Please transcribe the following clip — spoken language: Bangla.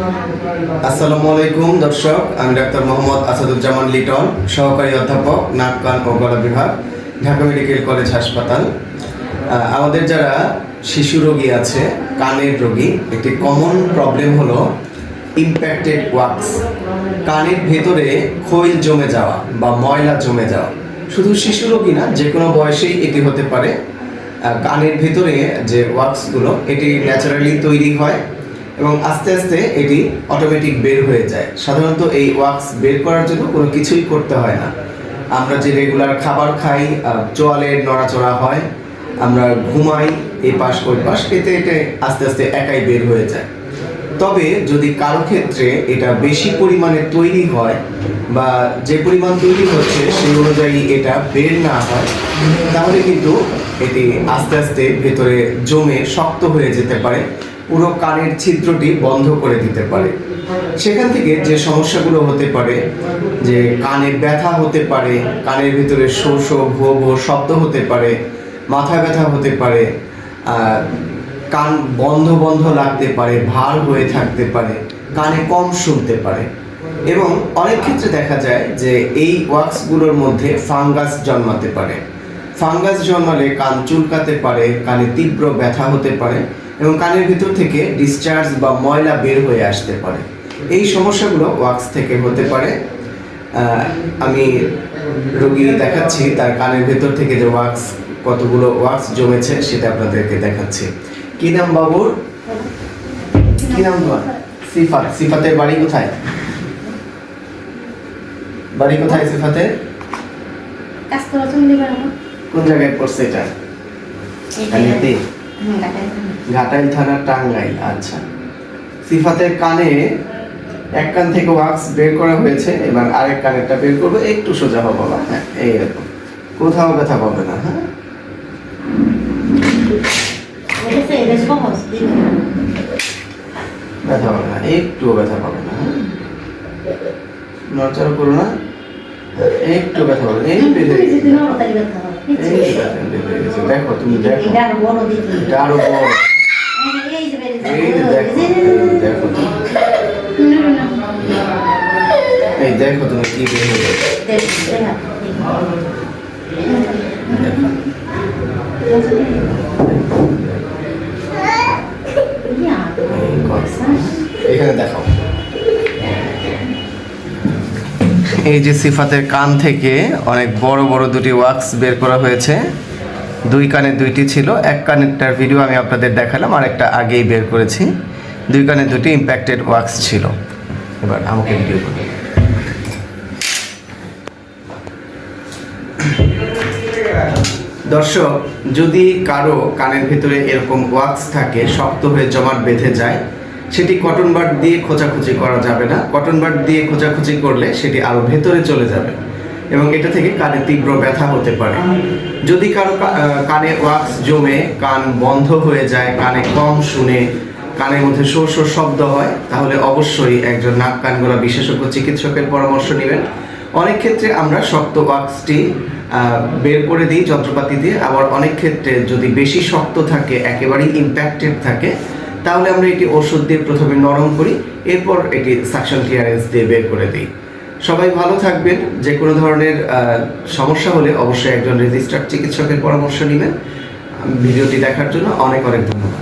আসসালামু আলাইকুম, দর্শক। আমি ডাক্তার মোহাম্মদ আসাদুজ্জামান লিটন, সহকারী অধ্যাপক, নাক, কান ও গলা বিভাগ, ঢাকা মেডিকেল কলেজ হাসপাতাল। আমাদের যারা শিশু রোগী আছে, কানের রোগী, একটি কমন প্রবলেম হলো ইম্প্যাক্টেড ওয়াক্স কানের ভেতরে খৈল জমে যাওয়া বা ময়লা জমে যাওয়া। শুধু শিশু রোগী না, যে কোনো বয়সেই এটি হতে পারে। কানের ভেতরে যে ওয়াক্সগুলো এটি ন্যাচারালি তৈরি হয়। এবং আস্তে আস্তে এটি অটোমেটিক বের হয়ে যায়। সাধারণত এই ওয়াক্স বের করার জন্য কোনো কিছুই করতে হয় না। আমরা যে রেগুলার খাবার খাই চোয়ালের নড়াচড়া হয়, আমরা ঘুমাই, এই পাশ ওই পাশ, এতে এতে আস্তে আস্তে একাই বের হয়ে যায়। তবে যদি কারও ক্ষেত্রে এটা বেশি পরিমাণে তৈরি হয় বা যে পরিমাণ তৈরি হচ্ছে সেই অনুযায়ী এটা বের না হয়, তাহলে কিন্তু এটি আস্তে আস্তে ভেতরে জমে, শক্ত হয়ে যেতে পারে। পুরো কানের ছিদ্রটি বন্ধ করে দিতে পারে। সেখান থেকে যে সমস্যাগুলো হতে পারে, যে কানে ব্যথা হতে পারে, কানের ভিতরে শো শো ভো ভো শব্দ হতে পারে মাথা ব্যথা হতে পারে কান বন্ধ বন্ধ লাগতে পারে, ভার হয়ে থাকতে পারে, কানে কম শুনতে পারে। এবং অনেক ক্ষেত্রে দেখা যায় যে এই ওয়াক্সগুলোর মধ্যে ফাঙ্গাস জন্মাতে পারে। ফাঙ্গাস জন্মালে কান চুলকাতে পারে, কানে তীব্র ব্যথা হতে পারে এবং কানের ভিতর থেকে ডিসচার্জ বা ময়লা বের হয়ে আসতে পারে। এই সমস্যাগুলো ওয়াক্স থেকে হতে পারে। আমি রোগী দেখাচ্ছি তার কানের ভেতর থেকে যে ওয়াক্স কতগুলো ওয়াক্স জমেছে সেটা আপনাদেরকে দেখাচ্ছি। কি নাম বাবুর? কি নাম তোমার? সিফাত। সিফাতের বাড়ি কোথায়? বাড়ি কোথায় সিফাতের? দিবেন কোন জায়গায় পড়ছে এটা? ঘাটাইল থানা টাঙ্গাইল আচ্ছা। সিফাতের কানে এক কান থেকে ওয়াক্স বের করা হয়েছে এবার আরেক কানেরটা বের করবে একটু সোজা হবে বাবা হ্যাঁ এইরকম কোথাও ব্যথা পাবে না হ্যাঁ? ব্যথা পাবে না একটুও ব্যথা পাবে না হ্যাঁ? নড়চড়া করো না একটু ব্যথা পাবে না। এই বের হয়ে গেছে। দিন তাই ব্যথা হবে এই ব্যথা বের হয়ে গেছে। দেখো তুমি দেখো এটা আরো বড় দিকে এটা আরো বড় এই যে বেরিয়েছে এই যে দেখো এই দেখো তুমি। এই দেখো তুমি কি বের হয়ে গেছে এই কথা। এখানে দেখো এই যে সিফাতের কান থেকে অনেক বড় বড় দুটি ওয়াক্স বের করা হয়েছে। দুই কানে দুইটি ছিল, এক কানেরটার ভিডিও আমি আপনাদের দেখালাম, আর একটা আগেই বের করেছি। দুই কানে দুটি ইম্প্যাক্টেড ওয়াক্স ছিল। এবার আমাকে ভিডিও করুন। দর্শক, যদি কারও কানের ভিতরে এরকম ওয়াক্স থাকে, শক্ত হয়ে জমাট বেঁধে যায় সেটি কটন বাড দিয়ে খোঁচাখুচি করা যাবে না। কটন বাড দিয়ে খোঁচাখুচি করলে সেটি আরও ভেতরে চলে যাবে এবং এটা থেকে কানে তীব্র ব্যথা হতে পারে। যদি কারও কানে ওয়াক্স জমে, কান বন্ধ হয়ে যায়, কানে কম শুনে, কানের মধ্যে শোর শোর শব্দ হয়, তাহলে অবশ্যই একজন নাক কান গলা বিশেষজ্ঞ চিকিৎসকের পরামর্শ নেবেন। অনেক ক্ষেত্রে আমরা শক্ত ওয়াক্সটি বের করে দিই যন্ত্রপাতি দিয়ে। আবার অনেক ক্ষেত্রে যদি বেশি শক্ত থাকে, একেবারেই ইম্প্যাক্টেড থাকে তাহলে আমরা এটি ওষুধ দিয়ে প্রথমে নরম করি, এরপর এটি সাকশন ক্লিয়ারেন্স দিয়ে বের করে দিই। সবাই ভালো থাকবেন, যে কোনো ধরনের সমস্যা হলে অবশ্যই একজন রেজিস্টার্ড চিকিৎসকের পরামর্শ নেবেন। ভিডিওটি দেখার জন্য অনেক অনেক ধন্যবাদ।